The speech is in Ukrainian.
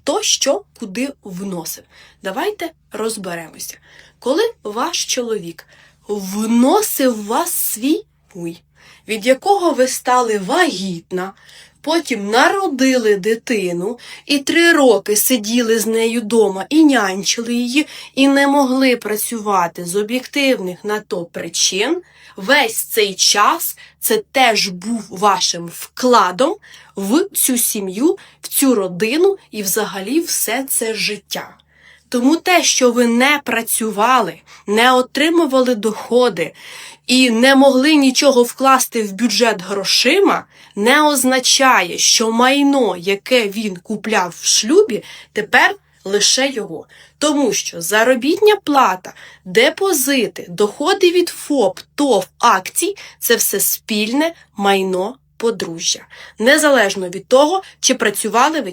хто що куди вносив. Давайте розберемося. Коли ваш чоловік вносив вас свій пуй, від якого ви стали вагітна, потім народили дитину і три роки сиділи з нею дома і нянчили її, і не могли працювати з об'єктивних на то причин, весь цей час це теж був вашим вкладом в цю сім'ю, в цю родину і взагалі все це життя. Тому те, що ви не працювали, не отримували доходи і не могли нічого вкласти в бюджет грошима, не означає, що майно, яке він купляв в шлюбі, тепер лише його. Тому що заробітня плата, депозити, доходи від ФОП, ТОВ, акцій це все спільне майно подружжя, незалежно від того, чи працювали ви